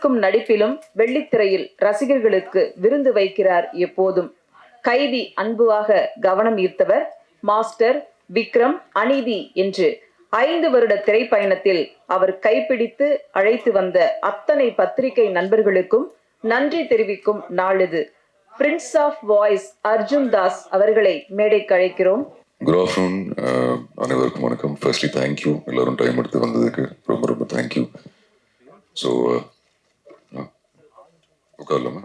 இருவருக்கும் நடிப்பிலும் வெள்ளித்திரையில் ரசிகர்களுக்கு விருந்து வைக்கிறார் எப்போதும். கைதி அன்புவாக கவனம் ஈர்த்தவர் மாஸ்டர் விக்ரம் அநீதி என்று ஐந்து வருட திரைப்பயணத்தில் அவர் கைப்பிடித்து அழைத்து வந்த அத்தனை பத்திரிகை நண்பர்களுக்கும் நன்றி தெரிவிக்கும் நாள் இது. Prince of voice Arjun Das அவர்களை மேடைக்கு அழைக்கிறோம். குட் ஆஃப்டர்நூன் uh, அனைவருக்கும் வணக்கம். ஃபர்ஸ்ட்லி தேங்க்யூ எல்லாரும் டைம் எடுத்து வந்ததுக்கு ரொம்ப ரொம்ப தேங்க்யூ ஸோ உட்காரலாமா?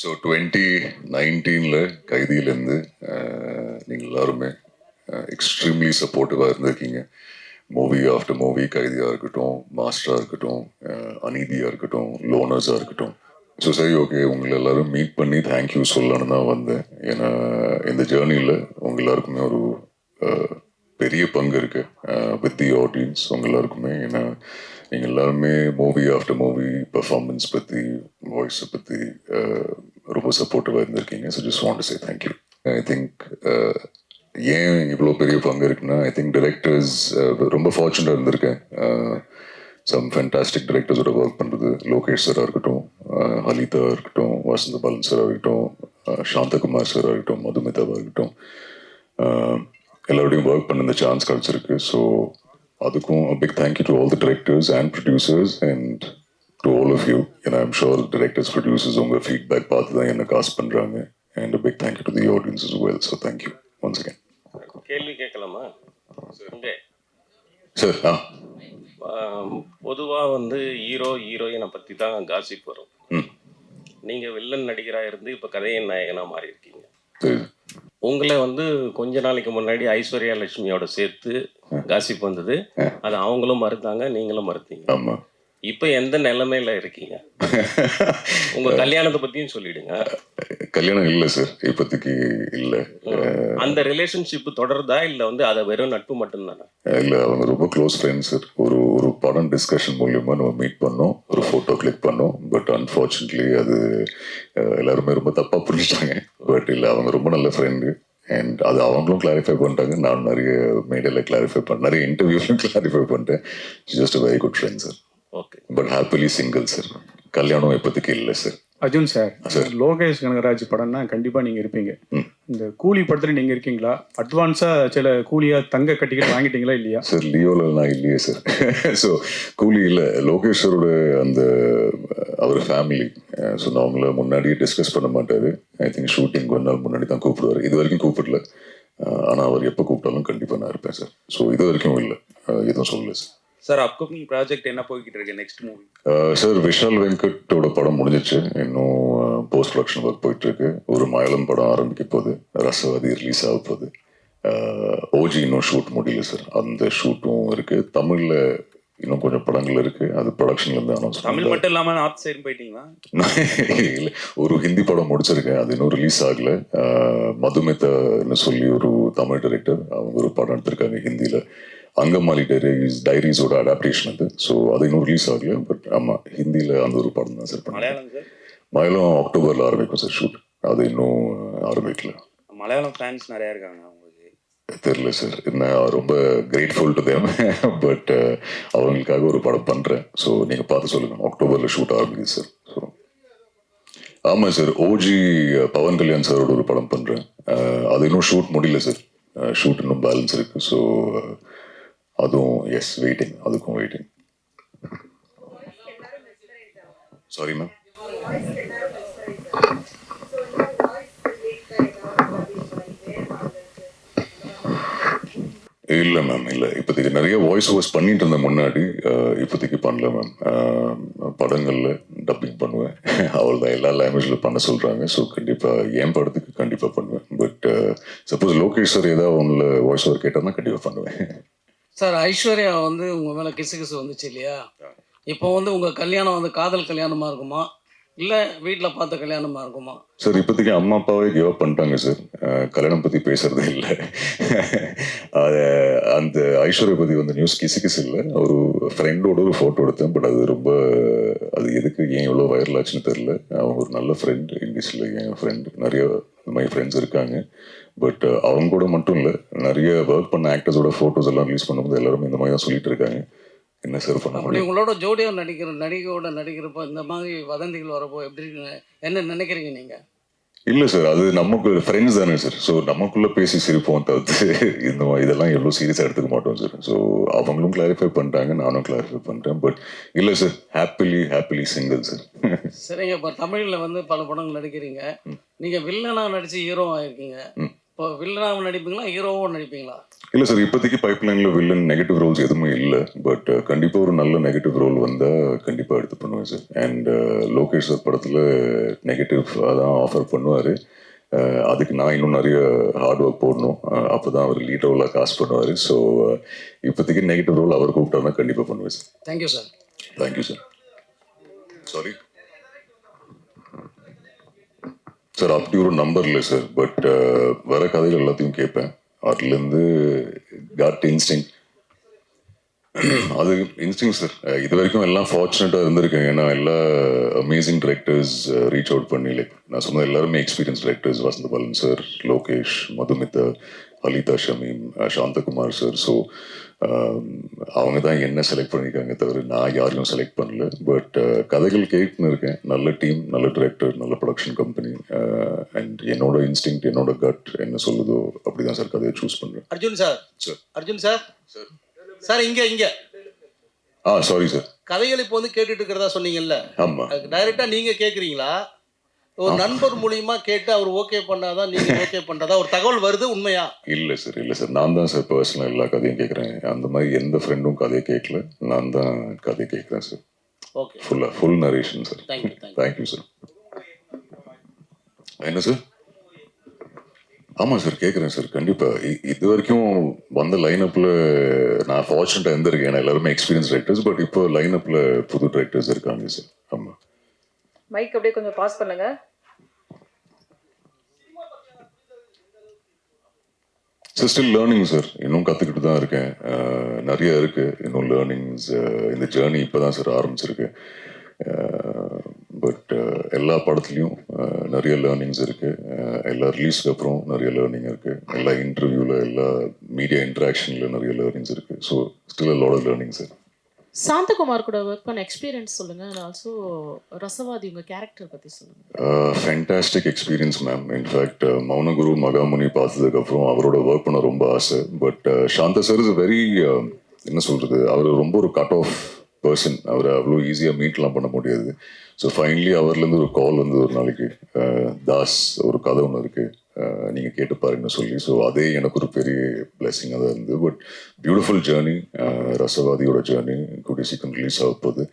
ஸோ டுவெண்ட்டி நைன்டீனில் கைதியிலேருந்து நீங்கள் எல்லாருமே எக்ஸ்ட்ரீம்லி சப்போர்ட்டிவாக இருந்திருக்கீங்க. மூவி ஆஃப்டர் மூவி கைதியாக இருக்கட்டும் மாஸ்டராக இருக்கட்டும் அநீதியாக இருக்கட்டும் லோனர்ஸாக இருக்கட்டும். ஸோ சரி ஓகே உங்களை எல்லாரும் மீட் பண்ணி தேங்க்யூ சொல்லணும்னு தான் வந்தேன். ஏன்னா இந்த ஜேர்னியில் உங்கள் எல்லாருக்குமே ஒரு பெரிய பங்கு இருக்குது வித் தி ஆடியன்ஸ் உங்கள் எல்லாருக்குமே. ஏன்னா நீங்கள் எல்லாருமே மூவி ஆஃப்டர் மூவி பெர்ஃபார்மன்ஸ் பற்றி வாய்ஸை பற்றி ரொம்ப சப்போர்ட்டிவாக இருந்திருக்கீங்க. So just want say thank you I think ஏன் இவ்வளோ பெரிய பங்கு இருக்குன்னா ஐ திங்க் டிரெக்டர்ஸ் ரொம்ப ஃபார்ச்சுனேட் இருந்திருக்கேன். சம் ஃபேண்டாஸ்டிக் டிரெக்டர்ஸோட ஒர்க் பண்ணுறது லோகேஷ் சாராக இருக்கட்டும் அஹ், ஹலிதா இருக்கட்டும் வசந்த பாலன் சாராக இருக்கட்டும் சாந்தகுமார் சாராக இருக்கட்டும் மதுமிதாவாக இருக்கட்டும். எல்லாரோடையும் ஒர்க் பண்ண இந்த சான்ஸ் கிடச்சிருக்கு. ஸோ அதுக்கும் big thank you to all the directors and producers and to all of you ஏன்னா ஐம் ஷோர் டிரெக்டர்ஸ் ப்ரொடியூசர்ஸ் உங்கள் ஃபீட்பேக் பார்த்து தான் என்ன காசு பண்ணுறாங்க and big thank you to the audience as well so thank you once again கேள்வி கேட்கலாமா? Sir ஆ. பொதுவாக வந்து ஹீரோ ஹீரோயினை பற்றி தான் காசிப் வரும். நீங்கள் வில்லன் நடிகராக இருந்து இப்போ கதையின் நாயகனாக மாறி இருக்கீங்க சரி. உங்களை வந்து கொஞ்ச நாளைக்கு முன்னாடி ஐஸ்வர்யா லட்சுமியோட சேர்த்து காசிப் வந்தது. அது அவங்களும் மறுத்தாங்க நீங்களும் மறுத்தீங்க. ஆமாம் இப்போ எந்த நிலைமையில இருக்கீங்க? உங்க கல்யாணத்தை பத்தியும் சொல்லிடுங்க. கல்யாணம் இல்லை சார் இப்போதைக்கு இல்லை. அந்த ரிலேஷன்ஷிப் தொடருதா இல்ல வந்து அதை வெறும் நட்பு மட்டும்தானே? இல்லை அவங்க ரொம்ப க்ளோஸ் ஃப்ரெண்ட்ஸ் சார் ஒரு ஒரு படம் டிஸ்கஷன் மூலியமா நம்ம மீட் பண்ணோம். ஒரு ஃபோட்டோ கிளிக் பண்ணோம். பட் அன்ஃபார்ச்சுனேட்லி அது எல்லாருமே ரொம்ப தப்பாக புரிஞ்சிட்டாங்க. பட் இல்லை அவங்க ரொம்ப நல்ல ஃப்ரெண்டு அண்ட் அது அவங்களும் கிளாரிஃபை பண்ணிட்டாங்க. நான் நிறைய மேடையில் கிளாரிஃபை பண்ண நிறைய இன்டர்வியூஸ்லையும் கிளாரிஃபை பண்ணிட்டேன். Just very good friend sir but happily single sir கல்யாணம் இப்போதைக்கு இல்லை sir Arjun sir sir. Lokesh Kanagaraj படம்னா கண்டிப்பா நீங்க இருப்பீங்க. இந்த கூலி படத்துல நீங்க இருக்கீங்களா? அட்வான்ஸா சில கூலியா தங்க கட்டிக்கிட்டு வாங்கிட்டீங்களா இல்லையா? சார் லியோல நான் இல்லையே சார் ஸோ கூலி இல்லை. லோகேஷரோட அந்த அவர் ஃபேமிலி ஸோ நான் அவங்கள முன்னாடியே டிஸ்கஸ் பண்ண மாட்டாரு. ஐ திங்க் ஷூட்டிங் ஒரு நாள் முன்னாடி தான் கூப்பிடுவார். இது வரைக்கும் கூப்பிடல. ஆனால் அவர் எப்போ கூப்பிட்டாலும் கண்டிப்பாக நான் இருப்பேன் சார் ஸோ இது வரைக்கும் இல்லை. எதுவும் சொல்லல சார் சார் அப்கமிங் ப்ராஜெக்ட் என்ன போய்கிட்டு இருக்கு? நெக்ஸ்ட் மூவி சார் விஷால் வெங்கட்டோட படம் முடிஞ்சிச்சு. இன்னும் போஸ்ட் ப்ரொடக்ஷன் ஒர்க் போயிட்டு இருக்கு ஒரு மயிலம் படம் ஆரம்பிக்க போகுது. ரசவாதி ரிலீஸ் ஆக போகுது. ஓஜி இன்னும் ஷூட் முடியல சார் அந்த ஷூட்டும் இருக்கு. தமிழ்ல இன்னும் கொஞ்சம் படங்கள் இருக்கு. அது ப்ரொடக்ஷன்ல இருந்து அனௌன்ஸ் தமிழ் மட்டும் இல்லாம நார்த் சைடு போயிட்டீங்களா? இல்ல ஒரு ஹிந்தி படம் முடிச்சிருக்கேன். அது இன்னும் ரிலீஸ் ஆகல. ஆஹ் மதுமிதான்னு சொல்லி ஒரு தமிழ் டைரக்டர் அவங்க ஒரு படம் எடுத்திருக்காங்க ஹிந்தியில. அங்கமாலி டைரிஸ் டைரிஸோட அடாப்டேஷன் அது. ஸோ அது இன்னும் ரிலீஸ் ஆகல பட் ஆமா ஹிந்தியில அந்த ஒரு படம் தான் சார் பண்ணேன் மலையாளம் அக்டோபர்ல ஆரம்பிக்கும் சார் ஷூட் அது இன்னும் ஆரம்பிக்கல. மலையாளம் ஃபேன்ஸ் நிறைய இருக்காங்க தெரியல சார் நான் ரொம்ப கிரேட்ஃபுல் டு தேம் பட் அவங்களுக்காக ஒரு படம் பண்ணுறேன் ஸோ நீங்கள் பார்த்து சொல்லுங்கள் அக்டோபரில் ஷூட் ஆரம்பிக்குது சார் ஸோ ஆமாம் சார் ஓஜி பவன் கல்யாண் சாரோட ஒரு படம் பண்ணுறேன் அது இன்னும் ஷூட் முடியல சார் ஷூட் இன்னும் பேலன்ஸ் இருக்குது ஸோ அதுவும் எஸ் வெயிட்டிங் அதுக்கும் வெயிட்டிங் சாரி மேம் இல்லை மேம் இல்லை. இப்போதைக்கு நிறைய வாய்ஸ் ஓவர்ஸ் பண்ணிட்டு இருந்தேன் முன்னாடி. இப்போதைக்கு பண்ணல மேம் படங்களில் டப்பிங் பண்ணுவேன். அவள் தான் எல்லா லாங்குவேஜில் பண்ண சொல்கிறாங்க ஸோ கண்டிப்பாக என் படத்துக்கு கண்டிப்பாக பண்ணுவேன். பட் சப்போஸ் லோகேஷ் சார் ஏதாவது ஒன்றில் வாய்ஸ் ஓவர் கேட்டார்னா கண்டிப்பாக பண்ணுவேன். சார் ஐஸ்வர்யா வந்து உங்கள் மேலே கிசு கிசு வந்துச்சு இல்லையா? இப்போ வந்து உங்கள் கல்யாணம் வந்து காதல் கல்யாணமாக இருக்குமா? இல்லை வீட்டில் பார்த்த கல்யாணமாக இருக்குமா? சார் இப்போதைக்கு அம்மா அப்பாவே கிவ் அப் பண்ணிட்டாங்க சார். கல்யாணம் பற்றி பேசுறதே இல்லை. அந்த ஐஸ்வர்யா பற்றி வந்து நியூஸ் கிசு கிசு இல்லை. ஒரு ஃப்ரெண்டோட ஒரு ஃபோட்டோ எடுத்தேன். பட் அது ரொம்ப அது எதுக்கு ஏன் இவ்வளோ வைரல் ஆச்சுன்னு தெரில அவங்க ஒரு நல்ல ஃப்ரெண்ட் இங்கிலீஷில் என் ஃப்ரெண்ட் நிறைய இந்த மாதிரி ஃப்ரெண்ட்ஸ் இருக்காங்க பட் அவங்க கூட மட்டும் இல்லை நிறைய ஒர்க் பண்ண ஆக்டர்ஸோட ஃபோட்டோஸ் எல்லாம் ரிலீஸ் பண்ணும்போது எல்லாருமே இந்த மாதிரி தான் சொல்லிட்டு இருக்காங்க. என்ன சார் பண்ண முடியும்? உங்களோட ஜோடியாக நடிக்கிற நடிகையோட நடிக்கிறப்போ இந்த மாதிரி வதந்திகள் வரப்போ எப்படி என்ன நினைக்கிறீங்க நீங்கள் இல்ல சார் அது நமக்கு ஃப்ரெண்ட்ஸ் தானே சார் ஸோ நமக்குள்ள பேசி சிரிப்போம் தவிர்த்து இந்த மாதிரி இதெல்லாம் எவ்வளோ சீரியஸாக எடுத்துக்க மாட்டோம் சார் ஸோ அவங்களும் கிளாரிஃபை பண்ணிட்டாங்க நானும் கிளாரிஃபை பண்ணிட்டேன் பட் இல்லை sir happily happily single sir சரிங்க இப்போ தமிழில் வந்து பல படங்கள் நடிக்கிறீங்க. நீங்கள் வில்லனாக நடித்து ஹீரோ ஆயிருக்கீங்க. இப்போ வில்லனாகவும் நடிப்பீங்களா ஹீரோவும் நடிப்பீங்களா? இல்லை சார் இப்போதைக்கு பைப்லைனில் வில்லன் நெகட்டிவ் ரோல்ஸ் எதுவுமே இல்லை. பட் கண்டிப்பாக ஒரு நல்ல நெகட்டிவ் ரோல் வந்தால் கண்டிப்பாக எடுத்து பண்ணுவேன் சார் அண்ட் லோகேஷ் சார் படத்தில் நெகட்டிவ் தான் ஆஃபர் பண்ணுவார். அதுக்கு நான் இன்னும் நிறைய ஹார்ட் ஒர்க் போடணும். அப்போ தான் அவர் லீட் ரோலாக காசு பண்ணுவார். ஸோ இப்போதைக்கு நெகட்டிவ் ரோல் அவர் கூப்பிட்டாருன்னா கண்டிப்பாக பண்ணுவேன் sir thank you sir thank you sir sorry sir அப்படி ஒரு நம்பர் இல்லை சார் பட் uh, வர கதைகள் எல்லாத்தையும் கேட்பேன். அதுலேருந்து காட் இன்ஸ்டிங் அது இன்ஸ்டிங் சார் இது வரைக்கும் எல்லாம் ஃபார்ச்சுனேட்டாக இருந்திருக்கேன். ஏன்னா எல்லா அமேசிங் டிரெக்டர்ஸ் ரீச் அவுட் பண்ணி லைக் நான் சொன்ன எல்லாருமே experience directors Vasantha Balan sir Lokesh Madhumita Halitha Shameem Santhakumar sir so அவங்க தான் என்ன செலக்ட் பண்ணியிருக்காங்க தவிர நான் யாரையும் செலக்ட் பண்ணல. பட் கதைகள் கேட்டுன்னு இருக்கேன். நல்ல டீம் நல்ல டிரெக்டர் நல்ல ப்ரொடக்ஷன் கம்பெனி அண்ட் என்னோட இன்ஸ்டிங் என்னோட கட் என்ன சொல்லுதோ அப்படிதான் சார் கதையை சூஸ் பண்ணுறேன் Arjun sir sir Arjun sir sir sir இங்க இங்க. ஆ சாரி சார் கதைகள் இப்போ வந்து கேட்டுட்டு இருக்கிறதா சொன்னீங்கல்ல? ஆமாம் அதுக்கு டைரக்டா நீங்க கேக்குறீங்களா? ஒரு நண்பர் மூலியமா கேட்டு அவர் ஓகே பண்ணாதான் நீங்க ஓகே பண்றதா? ஒரு தகவல் வருது உண்மையா? இல்லை சார் இல்லை சார் நான் தான் சார் பர்சனல் எல்லா கதையும் கேட்குறேன் அந்த மாதிரி எந்த ஃப்ரெண்டும் கதையை கேட்கல நான் தான் கதையை கேட்குறேன் சார் ஓகே ஃபுல்லாக full narration sir thank you thank you thank you sir என்ன சார் ஆமாம் சார் கேட்குறேன் சார் கண்டிப்பாக இது வரைக்கும் வந்த லைனப்பில் நான் ஃபார்ச்சுனேட்டாக இருந்திருக்கேன். எல்லாருமே எக்ஸ்பீரியன்ஸ் டைரக்டர்ஸ் பட் இப்போ லைனப்பில் புது டைரக்டர்ஸ் இருக்காங்க சார் ஆமாம் மைக் அப்படியே கொஞ்சம் பாஸ் பண்ணுங்க. சார் ஸ்டில் லேர்னிங் சார் இன்னும் கற்றுக்கிட்டு தான் இருக்கேன். நிறைய இருக்குது இன்னும் லேர்னிங்ஸ் இந்த ஜேர்னி இப்போ தான் சார் ஆரம்பிச்சிருக்கு பட் எல்லா படத்துலையும் நிறைய லேர்னிங்ஸ் இருக்குது எல்லா ரிலீஸ்க்கு அப்புறம் நிறைய லேர்னிங் இருக்குது எல்லா இன்டர்வியூவில் எல்லா மீடியா இன்ட்ராக்ஷனில் நிறைய லேர்னிங்ஸ் இருக்குது so still a learning sir Santhakumar கூட ஒர்க் பண்ண எக்ஸ்பீரியன்ஸ் சொல்லுங்க. அண்ட் ஆல்சோ ரசவாதி உங்க கேரக்டர் பத்தி சொல்லுங்க. Fantastic experience ma'am in fact Mounaguru Magamuni பார்த்ததுக்கப்புறம் அவரோட ஒர்க் பண்ண ரொம்ப ஆசை. பட் சாந்த சார் இஸ் வெரி என்ன சொல்கிறது அவர் ரொம்ப ஒரு கட் ஆஃப் பர்சன் அவரை அவ்வளோ ஈஸியாக மீட்லாம் பண்ண முடியாது. ஸோ ஃபைனலி அவர்லேருந்து ஒரு கால் வந்து ஒரு நாளைக்கு. Uh, தாஸ் ஒரு கதை ஒன்று இருக்குது நீங்கள் கேட்டு பாருங்கன்னு சொல்லி ஸோ அதே எனக்கு ஒரு பெரிய பிளெஸிங்காக தான் இருந்தது. பட் பியூட்டிஃபுல் ஜேர்னி ரசவாதியோட ஜேர்னி கூடிய சீக்கிரம் ரிலீஸ் ஆக போகுது.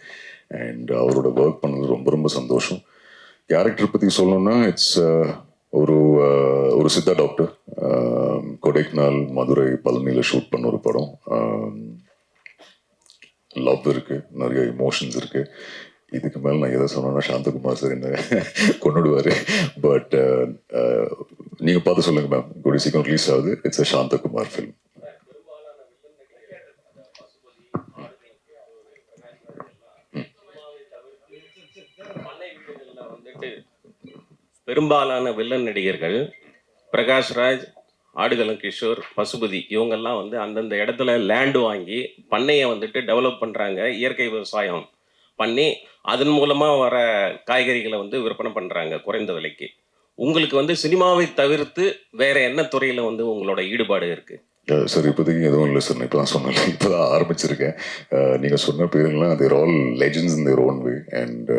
அண்ட் அவரோட ஒர்க் பண்ணது ரொம்ப ரொம்ப சந்தோஷம். கேரக்டர் பற்றி சொல்லணும்னா இட்ஸ் ஒரு ஒரு சித்தா டாக்டர் கொடைக்கானல் மதுரை பழனியில் ஷூட் பண்ண ஒரு படம். லவ் இருக்குது நிறைய இமோஷன்ஸ் இருக்குது இதுக்கு மேலே நான் எதை சொன்னேன்னா சாந்தகுமார் சார் என்ன கொண்டுடுவார் பட் நீங்கள் பார்த்து சொல்லுங்க மேம் கூடிய சீக்கிரம் ரிலீஸ் ஆகுது. இட்ஸ் அ சாந்தகுமார் ஃபிலிம் வந்துட்டு பெரும்பாலான வில்லன் நடிகர்கள் பிரகாஷ்ராஜ் ஆடுகளம் கிஷோர் பசுபதி இவங்கெல்லாம் வந்து அந்தந்த இடத்துல லேண்டு வாங்கி பண்ணையை வந்துட்டு டெவலப் பண்ணுறாங்க இயற்கை விவசாயம் பண்ணி அதன் மூலமாக வர காய்கறிகளை வந்து விற்பனை பண்ணுறாங்க குறைந்த விலைக்கு. உங்களுக்கு வந்து சினிமாவை தவிர்த்து வேற என்ன துறையில் வந்து உங்களோட ஈடுபாடு இருக்குது சார் இப்போதைக்கு எதுவும் இல்லை சார் இப்போ தான் சொன்னேன் இப்போ தான் ஆரம்பிச்சிருக்கேன் நீங்கள் சொன்ன பேருங்களாம் they're all legends in their own way and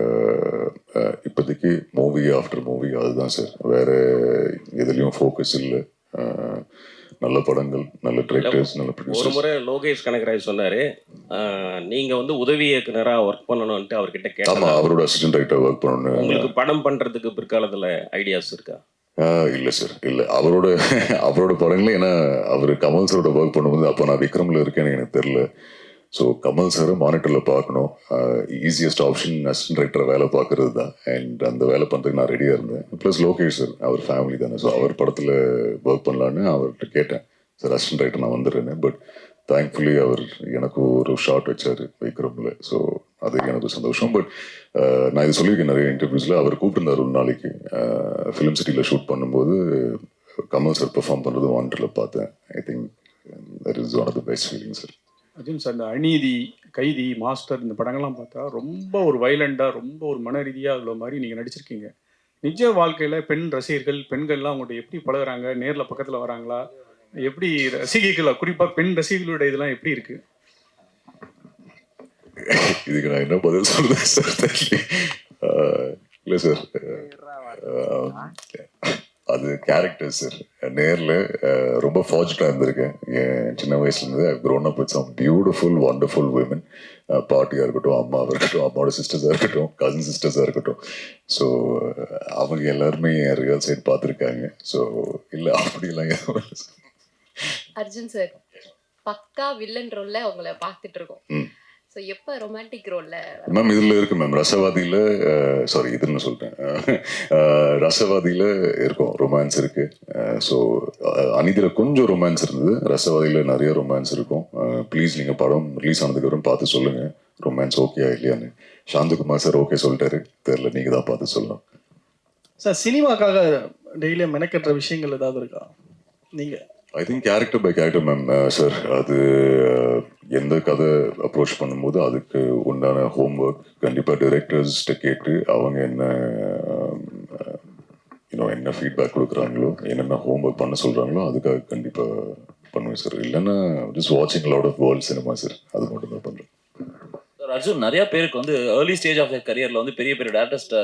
இப்போதைக்கு மூவி ஆஃப்டர் மூவி அதுதான் சார் வேற எதுலேயும் ஃபோக்கஸ் இல்லை. நல்ல படங்கள் நல்ல டிரெக்டர்ஸ் நல்ல ஒரு முறை லோகேஷ் கனகராஜ் சொன்னாரு "ஆஹ், நீங்க வந்து உதவி இயக்குனரா ஒர்க் பண்ணணும்ட்டு அவர்கிட்ட கேட்டாங்க அவரோட அசிஸ்டன்ட் டைரக்டர் ஒர்க் பண்ணணும் உங்களுக்கு படம் பண்றதுக்கு பிற்காலத்துல ஐடியாஸ் இருக்கா? இல்லை சார் இல்லை. அவரோட அவரோட படங்களே ஏன்னா அவர் கமல் சாரோட ஒர்க் பண்ணும்போது அப்போ நான் விக்ரமில் இருக்கேன்னு எனக்கு தெரில ஸோ கமல் சார் மானிட்டரில் பார்க்கணும். ஈஸியஸ்ட் ஆப்ஷன் அசிஸ்டன்ட் டைரக்டர் வேலை பார்க்கறது தான். அண்ட் அந்த வேலை பண்ணுறதுக்கு நான் ரெடியாக இருந்தேன். ப்ளஸ் லோகேஷ் சார் அவர் ஃபேமிலி தானே. ஸோ அவர் படத்தில் ஒர்க் பண்ணலான்னு அவர்கிட்ட கேட்டேன். சார் அசிஸ்டன்ட் டைரக்டர் நான் வந்துடுறேன்னு. பட் தேங்க்ஃபுல்லி அவர் எனக்கு ஒரு ஷார்ட் வச்சார் விக்ரமில். ஸோ அது எனக்கு சந்தோஷம். பட் uh, நான் இது சொல்லியிருக்கேன் நிறைய இன்டர்வியூஸில் அவர் கூப்பிட்டுருந்தார் ஒரு நாளைக்கு. ஃபிலிம் சிட்டியில் ஷூட் பண்ணும்போது கமல் சார் பெர்ஃபார்ம் பண்ணுறது வாண்டரில் பார்த்தேன். I think that is one of the best feeling sir Arjun sir இந்த அநீதி கைதி மாஸ்டர் இந்த படங்கள்லாம் பார்த்தா ரொம்ப ஒரு வைலண்டாக ரொம்ப ஒரு மன ரீதியாக உள்ள மாதிரி நீங்கள் நடிச்சிருக்கீங்க. நிஜ வாழ்க்கையில் பெண் ரசிகர்கள் பெண்கள்லாம் அவங்கள்ட்ட எப்படி பழகுறாங்க? நேரில் பக்கத்தில் வராங்களா? எப்படி ரசிகைகள் குறிப்பாக பெண் ரசிகர்களோட இதெல்லாம் எப்படி இருக்குது இதுக்கு நான் என்ன பதில் சொல்றது சார்? இல்லை இல்ல சார். அது கேரக்டர் சார். நேரில் ரொம்ப ஃபார்ச்சுனாக இருந்திருக்கேன். என் சின்ன வயசுலேருந்து grown up with some beautiful wonderful women பாட்டியாக இருக்கட்டும் அம்மாவாக இருக்கட்டும் அம்மாவோட சிஸ்டர்ஸாக இருக்கட்டும் கசின் சிஸ்டர்ஸாக இருக்கட்டும். ஸோ அவங்க எல்லாருமே என் ரியல் சைட் பார்த்துருக்காங்க. ஸோ இல்லை அப்படிலாம் எதுவும் அர்ஜுன் சார் பக்கா வில்லன் ரோல்ல உங்களை பார்த்துட்டு இருக்கோம். ம். ஸோ எப்போ ரொமான்டிக் ரோல்ல மேம் இதுல இருக்கு மேம் ரசவாதியில சாரி இதுன்னு சொல்லிட்டேன். ரசவாதியில இருக்கும் ரொமான்ஸ் இருக்கு. ஸோ அநீதியில கொஞ்சம் ரொமான்ஸ் இருந்தது. ரசவாதியில நிறைய ரொமான்ஸ் இருக்கும். ப்ளீஸ் நீங்க படம் ரிலீஸ் ஆனதுக்கு அப்புறம் பார்த்து சொல்லுங்க. ரொமான்ஸ் ஓகேயா இல்லையான்னு. சாந்தகுமார் சார் ஓகே சொல்லிட்டாரு. தெரியல நீங்க தான் பார்த்து சொல்லலாம் சார் சினிமாக்காக டெய்லியும் மெனக்கட்டுற விஷயங்கள் ஏதாவது இருக்கா? நீங்கள் I think character by character ma'am sir அது uh, எந்த கதை அப்ரோச் பண்ணும்போது அதுக்கு உண்டான ஹோம்ஒர்க் கண்டிப்பாக டிரெக்டர்ஸ்கிட்ட கேட்டு அவங்க என்ன um, uh, யூனோ என்ன ஃபீட்பேக் கொடுக்குறாங்களோ என்னென்ன ஹோம்ஒர்க் பண்ண சொல்கிறாங்களோ அதுக்காக கண்டிப்பாக பண்ணுவேன் சார் இல்லைன்னா ஜஸ்ட் வாட்சிங் lot of world cinema sir அது மட்டும் தான் பண்ணுறேன் சார் அர்ஜுன் நிறைய பேருக்கு வந்து ஏர்லி ஸ்டேஜ் ஆஃப் கரியரில் வந்து பெரிய பெரிய டேரக்டர்ஸ்ட்டை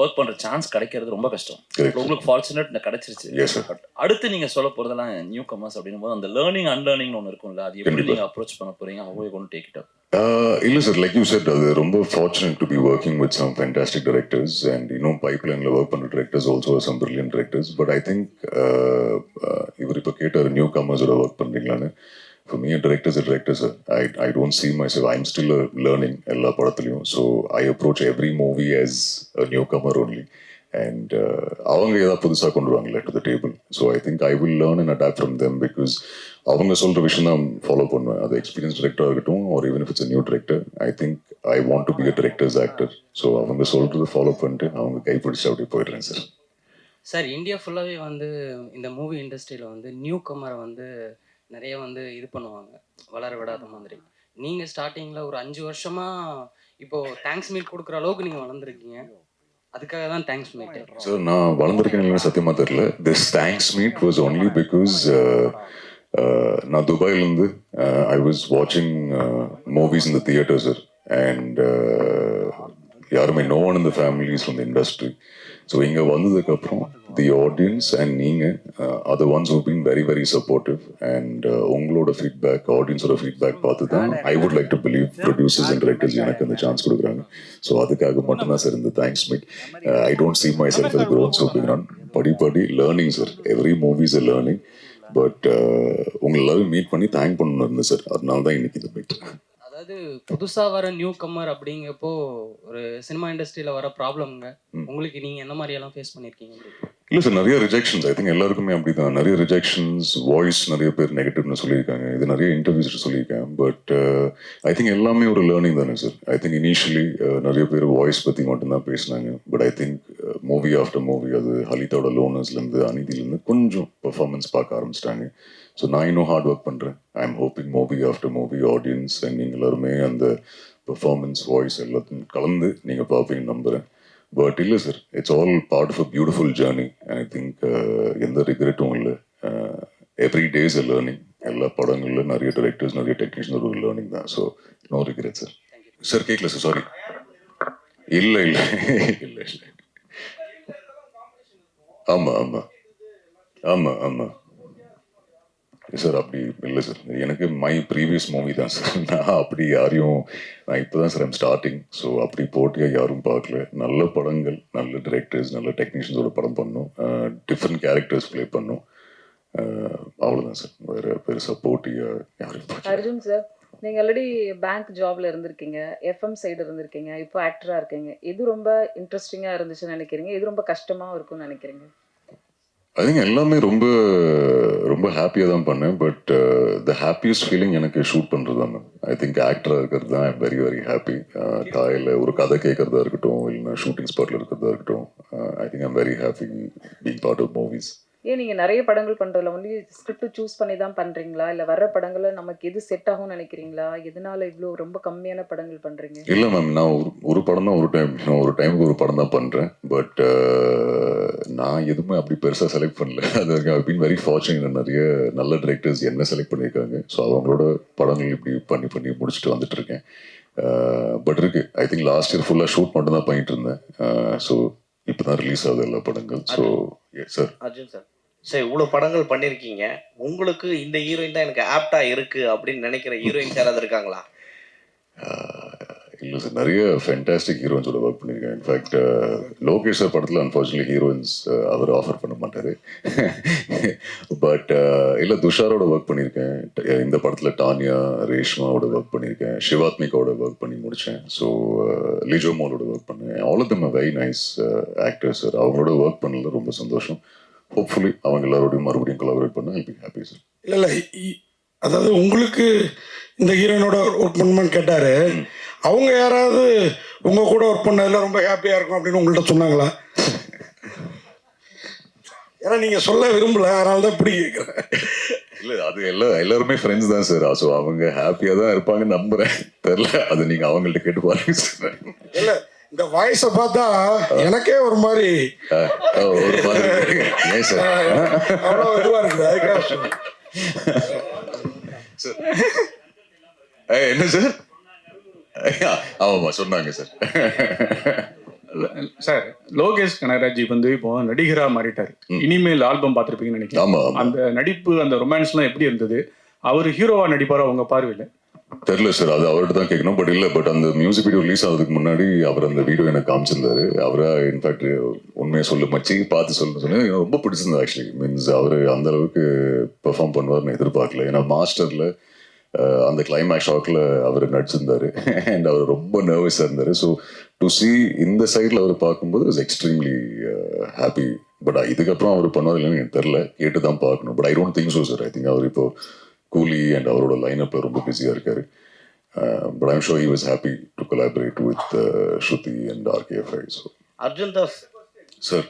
ஒர்க் பண்ற சான்ஸ் கிடைக்கிறது ரொம்ப கஷ்டம். உங்களுக்கு ஃபார்ச்சுனேட் கிடைச்சிருச்சு. பட் அடுத்து நீங்க சொல்ல போறதெல்லாம் நியூ கமர்ஸ் அப்படின்னும் போது அந்த லேர்னிங் அன்லேர்னிங் ஒன்று இருக்கும்ல அது எப்படி. நீங்க அப்ரோச் பண்ண போறீங்க? அவங்க கொண்டு டேக் இட் அப் இல்லை சார் லைக் யூ செட் அது ரொம்ப fortunate to be working with some fantastic directors and இன்னும் பைப்லைனில் ஒர்க் பண்ணுற directors also some brilliant directors. But I think இவர் இப்போ கேட்டார் நியூ கமர்ஸோட ஒர்க் பண்ணுறீங்களான்னு for me a director is a director sir. I i don't see myself i'm still uh, learning எல்லா படத்துலையும் so i approach every movie as a newcomer only. And uh, அவங்க ஏதாவது புதுசாக கொண்டு வருவாங்களே to the table so I think I will learn and adapt from them because அவங்க சொல்கிற விஷயம் தான் ஃபாலோ பண்ணுவேன். அது எக்ஸ்பீரியன்ஸ் டிரெக்டராக இருக்கட்டும் ஒரு even if it's new director I think I want to be a directors actor so அவங்க சொல்கிறத ஃபாலோ பண்ணிட்டு அவங்க கைப்பிடிச்சு அப்படியே போயிடுறேன் சார் சார் இந்தியா ஃபுல்லாகவே வந்து இந்த மூவி இண்டஸ்ட்ரியில் வந்து நியூ கமரை வந்து நிறைய வந்து இது பண்ணுவாங்க. வளர விடாத மாதிரி. நீங்க ஸ்டார்டிங்ல ஒரு அஞ்சு வருஷமா இப்போ தேங்க்ஸ் மீட் கொடுக்குற அளவுக்கு நீங்க வளர்ந்துருக்கீங்க. அதுக்காக தான் தேங்க்ஸ் மீட் சார் நான் வளர்ந்துருக்கேன் சத்தியமா தெரியல. This thanks meet was only because நான் துபாயிலேருந்து ஐ வாஸ் வாட்சிங் மூவிஸ் இந்த தியேட்டர் சார் அண்ட் யாருமே நோ ஒன் இந்த families from the industry so இங்கே வந்ததுக்கப்புறம் தி ஆடியன்ஸ் அண்ட் நீங்கள் அது ones who been very very supportive and உங்களோட ஃபீட்பேக் ஆடியன்ஸோட ஃபீட்பேக் பார்த்து தான் I would like to believe producers and directors எனக்கு அந்த சான்ஸ் கொடுக்குறாங்க. ஸோ அதுக்காக மட்டும்தான் சார் இந்த thanks meet I don't see myself as grown so big on படி படி learning sir every movies a learning but உங்களை எல்லாரும் மீட் பண்ணி தேங்க் பண்ணணும் இருந்தேன் சார் அதனால தான் இன்னைக்கு இந்த மீட் அதாவது புதுசாக வர நியூ கம்மர் அப்படிங்கப்போ ஒரு சினிமா இண்டஸ்ட்ரியில் வர ப்ராப்ளம்ங்க உங்களுக்கு நீங்கள் என்ன மாதிரியெல்லாம் ஃபேஸ் பண்ணியிருக்கீங்க இல்லை சார் நிறைய ரிஜெக்ஷன்ஸ் ஐ திங்க் எல்லாருக்குமே அப்படிதான். நிறைய ரிஜெக்ஷன்ஸ் வாய்ஸ் நிறைய பேர் நெகட்டிவ்னு சொல்லியிருக்காங்க. இது நிறைய இன்டர்வியூஸ் சொல்லியிருக்கேன். பட் ஐ திங்க் எல்லாமே ஒரு லேர்னிங் தானே சார் ஐ திங்க் இனிஷியலி நிறைய பேர் வாய்ஸ் பற்றி மட்டும்தான் பேசினாங்க. But I think movie after movie அது ஹலிதாவோட லோனர்ஸ்லேருந்து அநீதியிலேருந்து கொஞ்சம் பெர்ஃபார்மன்ஸ் பார்க்க ஆரம்பிச்சிட்டாங்க. ஸோ நான் இன்னும் ஹார்ட் ஒர்க் பண்ணுறேன் I am hoping movie after movie audience and நீங்கள் எல்லாருமே அந்த பெர்ஃபார்மன்ஸ் வாய்ஸ் எல்லாத்தையும் கலந்து நீங்கள் பார்ப்பீங்கன்னு நம்புகிறேன் பட் இல்லை sir it's all part of a beautiful journey I think எந்த ரிக்ரெட்டும் இல்லை. எவ்ரி டேஸ் அ லேர்னிங் எல்லா படங்களில் நிறைய டிரெக்டர்ஸ் நிறைய டெக்னீஷியன் ஒரு லேர்னிங் தான். So no regret sir sir கேட்கல சார் சாரி இல்லை. இல்லை இல்லை இல்லை. ஆமாம் ஆமாம் ஆமாம் ஆமாம் சார் அப்படி? இல்லை சார் எனக்கு மை ப்ரீவியஸ் மூவி தான் சார் நான் அப்படி யாரையும் நான் இப்போ தான் சார் ஐம் ஸ்டார்டிங் ஸோ அப்படி போட்டியாக யாரும் பார்க்கல. நல்ல படங்கள் நல்ல டிரெக்டர்ஸ் நல்ல டெக்னீஷியன்ஸோட படம் பண்ணோம். டிஃப்ரெண்ட் கேரக்டர்ஸ் ப்ளே பண்ணோம். அவ்வளோதான் சார் வேறு பெருசாக போட்டியாக யாரையும் அர்ஜுன் சார் நீங்கள் ஆல்ரெடி பேங்க் ஜாப்ல இருந்திருக்கீங்க எஃப்எம் சைடு இருந்திருக்கீங்க இப்போ ஆக்டராக இருக்கீங்க. எது ரொம்ப இன்ட்ரெஸ்டிங்காக இருந்துச்சுன்னு நினைக்கிறீங்க? எது ரொம்ப கஷ்டமாக இருக்கும்னு நினைக்கிறீங்க? ஐ திங்க் எல்லாமே ரொம்ப ரொம்ப ஹாப்பியாக தான் பண்ணேன் பட் த ஹாப்பியஸ்ட் ஃபீலிங் எனக்கு ஷூட் பண்ணுறது தான் ஐ திங்க் ஆக்டராக இருக்கிறது தான் ஐம் வெரி வெரி ஹாப்பி காயில் ஒரு கதை கேட்குறதா இருக்கட்டும் இல்லைன்னா ஷூட்டிங் ஸ்பாட்டில் இருக்கிறதா இருக்கட்டும் I think I'm very happy being part of movies ஏன் நீங்கள் நிறைய படங்கள் பண்ணுறதுல வந்து ஸ்கிரிப்ட் சூஸ் பண்ணி தான் பண்ணுறீங்களா இல்லை வர்ற படங்களில் நமக்கு எது செட் ஆகும்னு நினைக்கிறீங்களா? எதனால இவ்வளோ ரொம்ப கம்மியான படங்கள் பண்ணுறீங்க இல்லை மேம் நான் ஒரு ஒரு படம் தான் ஒரு டைம் நான் ஒரு டைமுக்கு ஒரு படம் தான் பண்ணுறேன் பட் uh, நான் எதுவுமே அப்படி பெருசாக செலக்ட் பண்ணல. அது பீன் வெரி ஃபார்ச்சுனேட் நிறைய நல்ல டிரெக்டர்ஸ் என்ன செலக்ட் பண்ணியிருக்காங்க. ஸோ அவங்களோட படங்கள் இப்படி பண்ணி பண்ணி முடிச்சுட்டு வந்துட்டு இருக்கேன். Uh, பட் இருக்கு. ஐ திங்க் லாஸ்ட் இயர் ஃபுல்லாக ஷூட் மட்டும் தான் பண்ணிட்டு இருந்தேன். Uh, ஸோ இப்போ தான் ரிலீஸ் ஆகுது எல்லா படங்கள். ஸோ சார் அர்ஜுன் சார் சரி இவ்வளோ படங்கள் பண்ணியிருக்கீங்க உங்களுக்கு இந்த ஹீரோயின் தான் எனக்கு ஆப்டா இருக்கு அப்படின்னு நினைக்கிற ஹீரோயின்ஸ் யாராவது இருக்காங்களா? இல்லை சார் நிறைய ஃபென்டாஸ்டிக் ஹீரோயின்ஸோட ஒர்க் பண்ணியிருக்கேன் இன்ஃபேக்ட் லோகேஷ் சார் படத்தில் அன்ஃபார்ச்சுனேட்லி ஹீரோயின்ஸ் அவர் ஆஃபர் பண்ண மாட்டார். பட் இல்லை துஷாரோட ஒர்க் பண்ணியிருக்கேன் இந்த படத்தில் டானியா ரேஷ்மாவோட ஒர்க் பண்ணியிருக்கேன் சிவாத்மிகாவோட ஒர்க் பண்ணி முடித்தேன் ஸோ லிஜோமோலோட ஒர்க் பண்ணேன் all of them very nice actors sir அவங்களோட ஒர்க் பண்ணல ரொம்ப சந்தோஷம். ஹோப்ஃபுல்லி அவங்க எல்லாரோடையும் மறுபடியும் கொலாபரேட் பண்ண ஐ பி ஹாப்பி சார் இல்லை இல்லை அதாவது உங்களுக்கு இந்த ஹீரோயினோட ஒர்க் பண்ணணும்னு கேட்டாரு. அவங்க யாராவது உங்க கூட ஒர்க் பண்ணதுல ரொம்ப ஹாப்பியா இருக்கும் அப்படின்னு உங்கள்ட்ட சொன்னாங்களா? ஏன்னா நீங்க சொல்ல விரும்பல அதனால தான் இப்படி கேட்குறேன் இல்ல அது எல்லா எல்லாருமே ஃப்ரெண்ட்ஸ் தான் சார் ஸோ அவங்க ஹாப்பியா தான் இருப்பாங்கன்னு நம்புறேன். தெரியல அது நீங்க அவங்கள்ட்ட கேட்டு பாருங்க சார் இல்லை இந்த வாய்ஸை பார்த்தா எனக்கே ஒரு மாதிரி. அவ்வளோ இதுவாக இருக்குது. அதுக்காக என்ன சார் ஆமாமா சொன்னாங்க சார் சார் லோகேஷ் கனகராஜ் வந்து இப்போ நடிகரா மாறிட்டாரு. இனிமேல் ஆல்பம் பார்த்திருப்பீங்கன்னு நினைக்கிறேன். அந்த நடிப்பு அந்த ரொமான்ஸ்லாம் எப்படி இருந்தது? அவர் ஹீரோவா நடிப்பாரா உங்க பார்வையில? தெரியல சார் அது அவர்கிட்ட தான் கேட்கணும். பட் இல்லை பட் அந்த மியூசிக் வீடியோ ரிலீஸ் ஆகிறதுக்கு முன்னாடி அவர் அந்த வீடியோ எனக்கு காமிச்சிருந்தாரு. அவரா இன்ஃபேக்ட் உண்மையை சொல்லு மச்சி பார்த்து சொல்லு சொல்லி எனக்கு ரொம்ப பிடிச்சிருந்தது ஆக்சுவலி மீன்ஸ் அவர் அந்த அளவுக்கு பெர்ஃபார்ம் பண்ணுவார்னு எதிர்பார்க்கல. ஏன்னா மாஸ்டரில் அந்த கிளைமேக்ஸ் ஷாக்கில் அவர் நடிச்சிருந்தாரு. அண்ட் அவர் ரொம்ப நர்வஸாக இருந்தார். ஸோ டு சி இந்த சைடில் அவர் பார்க்கும்போது இஸ் எக்ஸ்ட்ரீம்லி ஹாப்பி பட் இதுக்கப்புறம் அவர் பண்ணுவார் இல்லைன்னு எனக்கு தெரில கேட்டு தான் பார்க்கணும். But I don't think so sir I think அவர் இப்போ கூலி அண்ட் அவரோட லைனப்பில் ரொம்ப பிஸியாக இருக்காரு. But I'm sure he was happy to collaborate with Shruti and RKFI so Arjun Das sir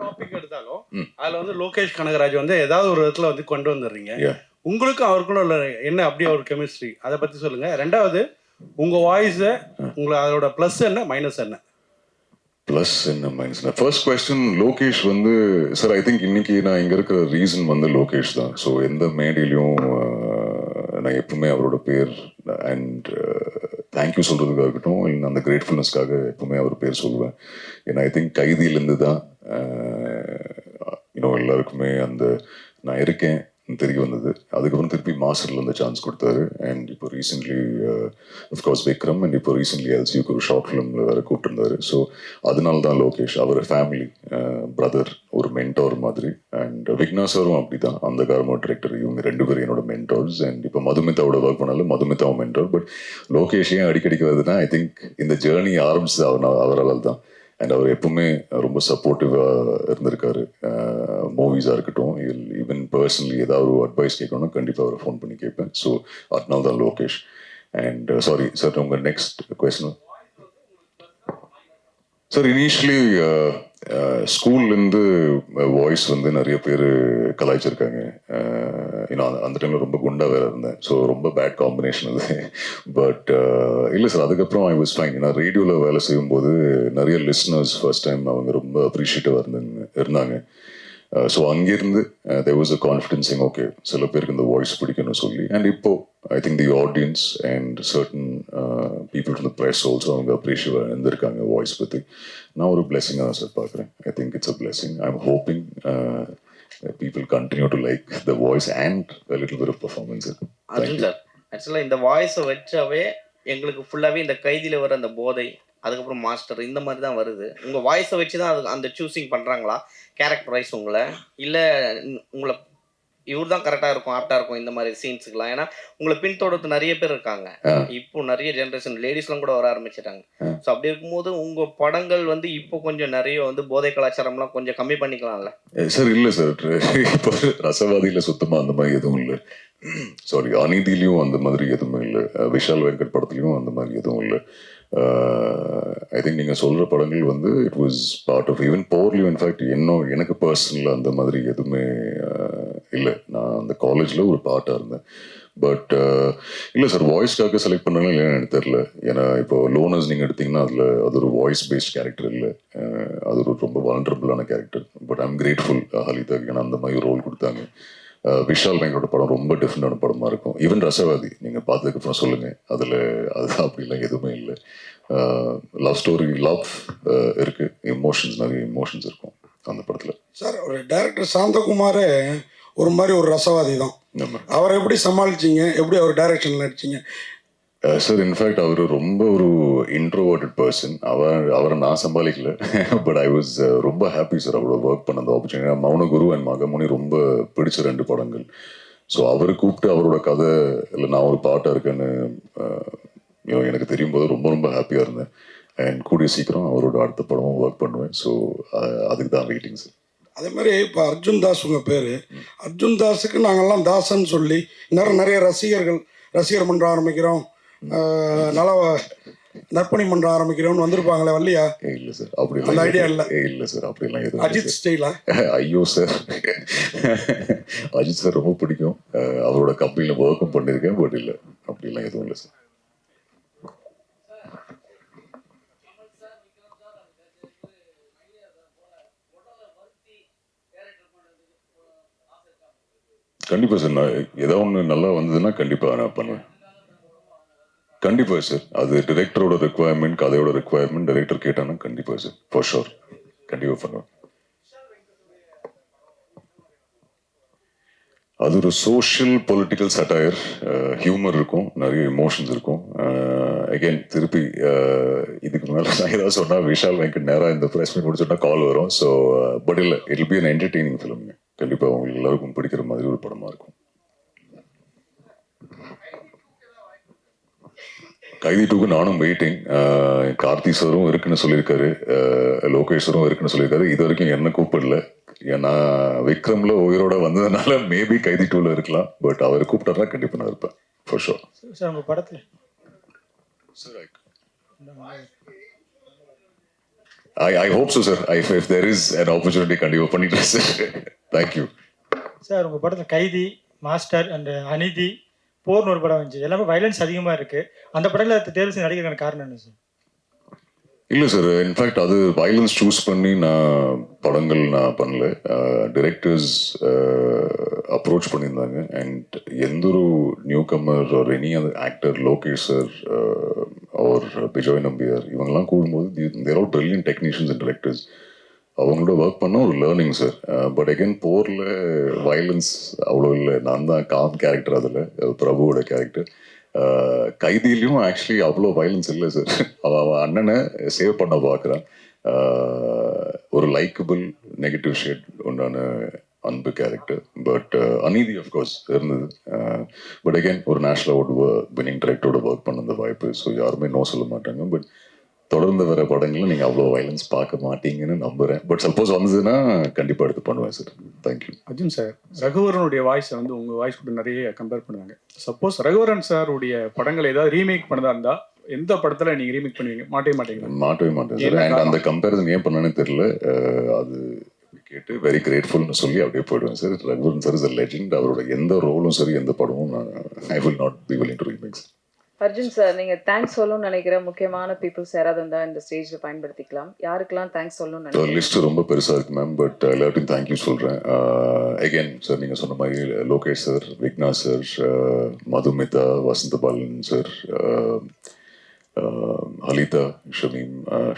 topic எடுத்தாலும் ம். அதுல வந்து லோகேஷ் கனகராஜ் வந்து ஏதாவது ஒரு விதத்துல வந்து கொண்டு வந்துடுறீங்க. உங்களுக்கும் அவருக்குள்ள உள்ள என்ன அப்படியே ஒரு கெமிஸ்ட்ரி அதை பத்தி சொல்லுங்க. ரெண்டாவது உங்க வாய்ஸ் உங்களை அதோட ப்ளஸ் என்ன மைனஸ் என்ன? ப்ளஸ் என்ன மைனஸ் ஃபர்ஸ்ட் கொஸ்டின் லோகேஷ் வந்து சார் ஐ திங்க் இன்னைக்கு நான் இங்கே இருக்கிற ரீசன் வந்து லோகேஷ் தான். ஸோ எந்த மேடையிலையும் நான் எப்பவுமே அவரோட பேர் அண்ட் தேங்க்யூ சொல்கிறதுக்காக இருக்கட்டும் இல்லை அந்த கிரேட்ஃபுல்னஸ்க்காக எப்பவுமே அவர் பேர் சொல்லுவேன் ஏன்னா ஐ திங்க் கைதியிலேருந்து தான் இன்னும் எல்லாருக்குமே அந்த நான் இருக்கேன் தெரிய வந்தது. அதுக்கப்புறம் திருப்பி மாஸ்டர்ல அந்த சான்ஸ் கொடுத்தாரு. அண்ட் இப்போ recently of course uh, Vikram and இப்போ ரீசென்ட்லி எல்சிக்கு ஒரு ஷார்ட் ஃபிலிமில் வேறு கூப்பிட்டுருந்தாரு. ஸோ அதனால தான் லோகேஷ் அவர் ஃபேமிலி பிரதர் uh, ஒரு மென்டோர் மாதிரி. அண்ட் விக்னா சாரும் அப்படி தான் அந்த கார்மோ டிரெக்டர் இவங்க ரெண்டு பேரும் என்னோட மென்டோர்ஸ் அண்ட் இப்போ மதுமிதாவோட ஒர்க் பண்ணாலும் மதுமிதாவும் மென்டோர் பட் லோகேஷ் ஏன் அடிக்கடிக்கு வருதுன்னா ஐ திங்க் இந்த ஜேர்னி ஆரம்பிச்சது அவர் அவரால் தான் அண்ட் அவர் எப்பவுமே ரொம்ப சப்போர்ட்டிவாக இருந்திருக்காரு. மூவிஸாக இருக்கட்டும் ஈவன் பர்சனலி ஏதாவது ஒரு அட்வைஸ் கேட்கணும்னா கண்டிப்பாக அவரை ஃபோன் பண்ணி கேட்பேன். ஸோ அதனால தான் லோகேஷ். அண்ட் சாரி சார் உங்கள் நெக்ஸ்ட் கொஸ்டின் சார் இனிஷியலி ஸ்கூல்லேருந்து வாய்ஸ் வந்து நிறைய பேர் கலாய்ச்சிருக்காங்க. ஏன்னா அந்த டைமில் ரொம்ப குண்டாக வேறு இருந்தேன். ஸோ ரொம்ப பேட் காம்பினேஷன் அது. பட் இல்லை சார் அதுக்கப்புறம் ஐ வாஸ் ஃபைன் நான் ரேடியோவில் வேலை செய்யும்போது நிறைய லிஸ்னர்ஸ் ஃபர்ஸ்ட் டைம் அவங்க ரொம்ப அப்ரிஷியேட்டிவாக இருந்தாங்க இருந்தாங்க. ஸோ அங்கிருந்து there was a confidence okay சில பேருக்கு இந்த வாய்ஸ் பிடிக்கணும்னு சொல்லி. அண்ட் இப்போ I think the audience and certain people from the press also அவங்க அப்ரிஷியவாக இருந்திருக்காங்க வாய்ஸ் பற்றி நான் ஒரு பிளெஸிங்காக தான் சார் பார்க்குறேன். I think it's a blessing I am hoping people continue to like the voice and little bit of performance Arjun sir ஆக்சுவலாக இந்த வாய்ஸை வச்சாவே எங்களுக்கு ஃபுல்லாகவே இந்த கைதியில் வர அந்த போதை அதுக்கப்புறம் மாஸ்டர் இந்த மாதிரி தான் வருது. உங்கள் வாய்ஸை வச்சு தான் அது அந்த சூஸிங் பண்ணுறாங்களா கேரக்டர் வைஸ் உங்களை? இல்லை உங்களை இவர் தான் கரெக்டாக இருக்கும் ஆப்டாக இருக்கும் இந்த மாதிரி சீன்ஸுக்குலாம் ஏன்னா உங்களை பின்தொடர்ந்து நிறைய பேர் இருக்காங்க. இப்போ நிறைய ஜென்ரேஷன் லேடிஸ்லாம் கூட வர ஆரம்பிச்சிட்டாங்க. ஸோ அப்படி இருக்கும்போது உங்கள் படங்கள் வந்து இப்போ கொஞ்சம் நிறைய வந்து போதை கலாச்சாரம்லாம் கொஞ்சம் கம்மி பண்ணிக்கலாம்ல? சார் இல்லை சார் இப்போ ரசவாதியில் சுத்தமாக அந்த மாதிரி எதுவும் இல்லை. சாரி அநீதியிலையும் அந்த மாதிரி எதுவுமே இல்லை. விஷால் வெங்கட் படத்துலையும் அந்த மாதிரி எதுவும் இல்லை. Uh, ஐ திங்க் நீங்கள் சொல்கிற படங்கள் வந்து it was part of even போர்லியும் in fact இன்னும் எனக்கு பர்சனலாக அந்த மாதிரி எதுவுமே uh, இல்லை. நான் அந்த காலேஜில் ஒரு பார்ட்டாக இருந்தேன். பட் இல்லை சார் வாய்ஸ்க்காக செலக்ட் பண்ணலாம் இல்லைன்னு எனக்கு தெரில ஏன்னா இப்போ லோனர்ஸ் நீங்கள் எடுத்தீங்கன்னா அதில் அது ஒரு வாய்ஸ் பேஸ்ட் கேரக்டர் இல்லை அது ஒரு ரொம்ப வாலண்டரபுளான கேரக்டர் பட் ஐம் கிரேட்ஃபுல் ஹலிதாக்கு ஏன்னா அந்த மாதிரி ரோல் கொடுத்தாங்க. விஷால் வெங்கடோட படம் ரொம்ப டிஃப்ரெண்டான படமா இருக்கும். ஈவன் ரசவாதி நீங்கள் பார்த்ததுக்கு அப்புறம் சொல்லுங்கள் அதில் அது அப்படிலாம் எதுவுமே இல்லை. லவ் ஸ்டோரி லவ் இருக்கு. எமோஷன்ஸ் நிறைய எமோஷன்ஸ் இருக்கும் அந்த படத்தில். சார் ஒரு டைரக்டர் சாந்தகுமாரே ஒரு மாதிரி ஒரு ரசவாதி தான். அவரை எப்படி சமாளிச்சீங்க? எப்படி அவர் டைரக்ஷனில் நடிச்சீங்க? சார் இன்ஃபேக்ட் அவர் ரொம்ப ஒரு இன்ட்ரோவர்டட் பர்சன் அவர் அவரை நான் சம்பாதிக்கல. பட் ஐ வாஸ் ரொம்ப ஹாப்பி சார் அவரோட ஒர்க் பண்ண அந்த ஆப்பர்ச்சுனிட்டி மௌனகுரு அண்ட் மகமுனி ரொம்ப பிடிச்ச ரெண்டு படங்கள். ஸோ அவர் கூப்பிட்டு அவரோட கதை இல்லை நான் ஒரு பாட்டாக இருக்கேன்னு uh, எனக்கு தெரியும் போது ரொம்ப ரொம்ப ஹாப்பியாக இருந்தேன். அண்ட் கூடிய சீக்கிரம் அவரோட அடுத்த படமும் ஒர்க் பண்ணுவேன். ஸோ அதுக்கு தான் வெயிட்டிங் சார் அதே மாதிரி இப்போ அர்ஜுன் தாஸ் உங்கள் பேர். அர்ஜுன் தாஸுக்கு நாங்கள்லாம் தாசன் சொல்லி நிறைய நிறைய ரசிகர்கள் ரசிகர் மன்றம் ஆரம்பிக்கிறோம். ஆஹ் நல நற்பணி மன்றம் ஆரம்பிக்கிறோம்னு வந்திருப்பாங்களே வரலையா ஏ இல்லை சார் அப்படி அந்த idea இல்ல. இல்லை. சார் அப்படிலாம் எதுவும் இல்லை அஜித். ஸ்டைலா ஐயோ சார் அஜித் சார் ரொம்ப பிடிக்கும். அவரோட கம்பெனியில் ஒர்க்கும் பண்ணியிருக்கேன் பட் இல்லை அப்படிலாம் எதுவும் இல்லை சார் கண்டிப்பா சார் நான் ஏதாவது ஒன்று நல்லா வந்ததுன்னா கண்டிப்பா நான் பண்ணுவேன். கண்டிப்பாக சார். அது டிரெக்டரோட ரெக்குவயர்மெண்ட் கதையோட ரெக்குவயர்மெண்ட் டைரக்டர் கேட்டானா கண்டிப்பாக சார். ஃபார் ஷோர் கண்டிப்பாக பண்ணுவேன் அது ஒரு சோஷியல் பொலிட்டிக்கல் சட்டையர் ஹியூமர் இருக்கும். நிறைய எமோஷன்ஸ் இருக்கும். அகைன் திருப்பி இதுக்கு மேலே நான் ஏதாவது சொன்னால் விஷால் வெங்கட் நேராக இந்த ப்ரெஸ் மீட் முடிச்சோன்னா கால் வரும். ஸோ பட் இல்லை it be an entertaining film கண்டிப்பாக உங்களுக்கு எல்லாருக்கும் பிடிக்கிற மாதிரி ஒரு படமாக இருக்கும். கைதி டூக்கு நானும் வெயிட்டிங் கார்த்தி சாரும் இருக்குன்னு சொல்லியிருக்காரு. லோகேஷ் சாரும் இருக்குன்னு சொல்லியிருக்காரு. இது வரைக்கும் என்ன கூப்பிடல. ஏன்னா விக்ரம்ல உயிரோட வந்ததுனால மேபி கைதி டூல இருக்கலாம். பட் அவர் கூப்பிட்டாருன்னா கண்டிப்பா நான் இருப்பேன். ஃபார் ஷோர் சார் உங்கள் படத்தில்? I I hope so sir I if there is an opportunity கண்டிப்பாக பண்ணிட்டு சார் தேங்க்யூ சார் உங்கள் படத்தில் கைதி மாஸ்டர் அண்ட் அநீதி போர்னு ஒரு படம் வந்துச்சு. எல்லாமே வைலன்ஸ் அதிகமாக இருக்குது அந்த படத்தில் தேர்வு செய்ய நடிக்கிறதுக்கான காரணம் என்ன சார் இல்லை சார் இன்ஃபேக்ட் அது வயலன்ஸ் சூஸ் பண்ணி நான் படங்கள் நான் பண்ணல. டிரெக்டர்ஸ் அப்ரோச் பண்ணியிருந்தாங்க. அண்ட் எந்த ஒரு நியூ கம்மர் ஒரு any other actor Lokesh sir அவர் பிஜோய் நம்பியார் இவங்கெல்லாம் கூடும்போது they're all brilliant technicians and directors அவங்களோட ஒர்க் பண்ண ஒரு லேர்னிங் சார் பட் அகெயின் போரில் வயலன்ஸ் அவ்வளோ இல்லை. நான் தான் காம் கேரக்டர் அதில். பிரபுவோட கேரக்டர் கைதியிலையும் ஆக்சுவலி அவ்வளோ வயலன்ஸ் இல்லை சார் அவன் அவன் அண்ணனை சேவ் பண்ண பார்க்குறான். Uh, ஒரு லைக்கபிள் நெகட்டிவ் ஷேட் உண்டான Anbu character but uh, Aneethi of course இருந்தது. Uh, பட் அகெயின் ஒரு நேஷனல் அவார்டு வினிங் டைரக்டரோட ஒர்க் பண்ண அந்த வாய்ப்பு. ஸோ யாருமே நோ சொல்ல மாட்டாங்க. பட் தொடர்ந்து வர படங்கள்ல நீங்கள் அவ்வளோ வயலன்ஸ் பார்க்க மாட்டீங்கன்னு நம்புறேன். பட் சப்போஸ் வந்ததுன்னா கண்டிப்பாக எடுத்து பண்ணுவேன் sir thank you Arjun sir ரகுவரனுடைய வாய்ஸை வந்து உங்கள் வாய்ஸ் கூட நிறைய கம்பேர் பண்ணுவாங்க. சப்போஸ் ரகுவரன் சாருடைய படங்கள் ஏதாவது ரீமேக் பண்ணதா இருந்தா எந்த படத்தில் நீங்கள் ரீமேக் பண்ணுவீங்க? மாட்டவே மாட்டீங்களா? மாட்டவே மாட்டேன் அந்த? கம்பேரிசன் ஏன் பண்ணேன்னு தெரியல. அது கேட்டு வெரி கிரேட்ஃபுல்னு சொல்லி அப்படியே போயிடுவேன் sir Raghuvaran sir is a legend அவரோட எந்த ரோலும் சரி எந்த படமும் நான் I will not be willing to remakes Arjun sir நீங்க தேங்க்ஸ் சொல்லணும்னு நினைக்கிற முக்கியமான பீப்புள்ஸ் யாராவது இருந்தா இந்த ஸ்டேஜ்ல பயன்படுத்திக்கலாம். யாருக்கெல்லாம் தேங்க்ஸ் சொல்லணும்னு நினைக்கிறீங்க? லிஸ்ட் ரொம்ப பெருசாக இருக்கு மேம் பட் எல்லாத்தையும் தேங்க்யூ சொல்கிறேன் அகைன் சார் நீங்கள் சொன்ன மாதிரி Lokesh sir Vigna sir Madhumitha Vasantha Balan sir Halitha Shameem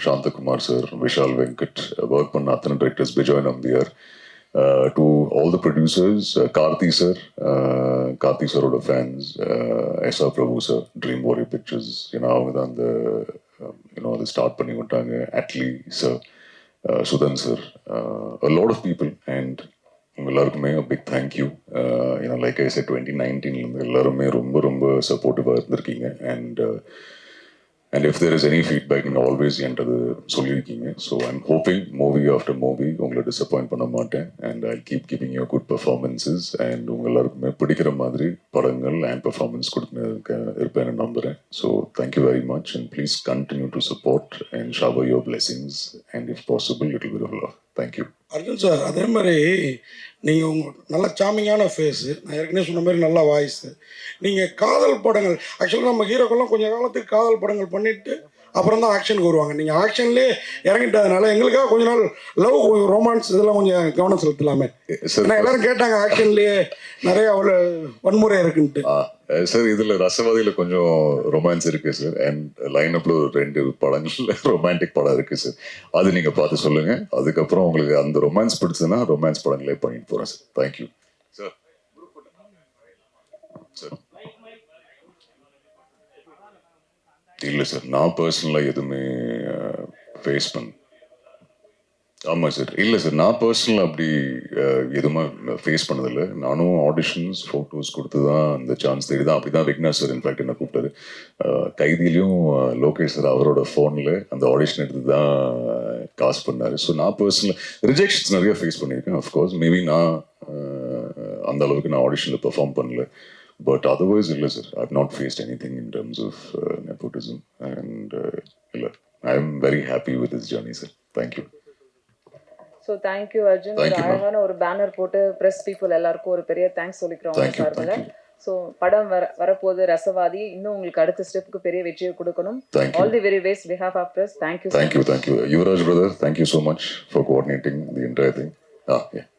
Santhakumar sir Vishal Venkat work பண்ண அத்தனை directors Bejoy Nambiar to all the producers Karthi sir Karthi சாரோட fans S R Prabhu sir dream warrior pictures ஏன்னா அவங்க தான் அந்த you know அதை start பண்ணி விட்டாங்க. Atlee sir Sudhan sir lot of people and உங்க எல்லாருக்குமே பிக் தேங்க்யூ ஏன்னா லைக் ஐ சார் டுவெண்ட்டி நைன்டீன்லேருந்து எல்லாருமே ரொம்ப ரொம்ப சப்போர்ட்டிவாக இருந்திருக்கீங்க. And and if there is any feedback நீங்கள் ஆல்வேஸ் என்றது சொல்லியிருக்கீங்க. So I'm hoping movie after movie உங்களை டிசப்பாயிண்ட் பண்ண மாட்டேன். And I keep giving you good performances and உங்க எல்லாருக்குமே பிடிக்கிற மாதிரி படங்கள் அண்ட் பர்ஃபார்மன்ஸ் கொடுக்க இருப்பேன்னு நம்புகிறேன் so thank you very much and please continue to support and shower your blessings and if possible it will be love thank you Arjun sir அதே மாதிரி நீங்கள் உங்கள் நல்ல சாமிங்கான ஃபேஸு நான் ஏற்கனவே சொன்ன மாதிரி நல்ல வாய்ஸு நீங்கள் காதல் படங்கள் ஆக்சுவலாக நம்ம ஹீரோக்கெல்லாம் கொஞ்சம் காலத்துக்கு காதல் படங்கள் பண்ணிவிட்டு அப்புறம் தான் ஆக்ஷனுக்கு வருவாங்க. நீங்கள் ஆக்ஷன்லேயே இறங்கிட்டதுனால எங்களுக்காக கொஞ்ச நாள் லவ் ரொமான்ஸ் இதெல்லாம் கொஞ்சம் கவனம் செலுத்தலாமே. ஏன்னா எல்லாரும் கேட்டாங்க ஆக்ஷன்லேயே நிறைய அவ்வளோ வன்முறை இருக்குன்ட்டு. சார் இதுல ரசவாதியில கொஞ்சம் ரொமான்ஸ் இருக்கு சார் அண்ட் லைன் அப்ல ஒரு ரெண்டு படங்கள்ல ரொமான்டிக் படம் இருக்கு சார் அது நீங்க பார்த்து சொல்லுங்க. அதுக்கப்புறம் உங்களுக்கு அந்த ரொமான்ஸ் பிடிச்சதுன்னா ரொமான்ஸ் படங்களே பண்ணிட்டு போறேன் sir thank you sir sir இல்லை சார் நான் பர்சனலாக எதுவுமே ஃபேஸ் பண்ண ஆமாம் சார் இல்லை சார் நான் பர்சனலாக அப்படி எதுவுமே ஃபேஸ் பண்ணதில்லை. நானும் ஆடிஷன்ஸ் ஃபோட்டோஸ் கொடுத்து தான் அந்த சான்ஸ் தேடி தான் அப்படி தான் விக்னேஷ் சார் இன்ஃபேக்ட் என்ன கூப்பிட்டாரு. கைதியிலையும் கைதிலையும் லோகேஷ் சார் அவரோட ஃபோனில் அந்த ஆடிஷன் எடுத்து தான் காசு பண்ணார். ஸோ நான் பர்சனல் ரிஜெக்ஷன்ஸ் நிறைய ஃபேஸ் பண்ணியிருக்கேன் அஃப்கோர்ஸ் மேபி நான் அந்த அளவுக்கு நான் ஆடிஷனில் பெர்ஃபார்ம் பண்ணல. பட் அதர்வைஸ் இல்லை sir I not faced any thing in terms of nepotism and இல்லை I am very happy with this journey sir thank you so thank you Arjun ஒரு Thank you, ma'am. அழகான ஒரு banner போட்டு press people எல்லாருக்கும் ஒரு பெரிய thanks சொல்லிக்கிறோம் சார்பில். ஸோ படம் வர வரப்போகுது ரசவாதி. இன்னும் உங்களுக்கு அடுத்த ஸ்டெப்புக்கு பெரிய வெற்றியை கொடுக்கணும். All the very best behalf of press thank you Thank you, thank you. Yuvraj brother, thank you so much for coordinating the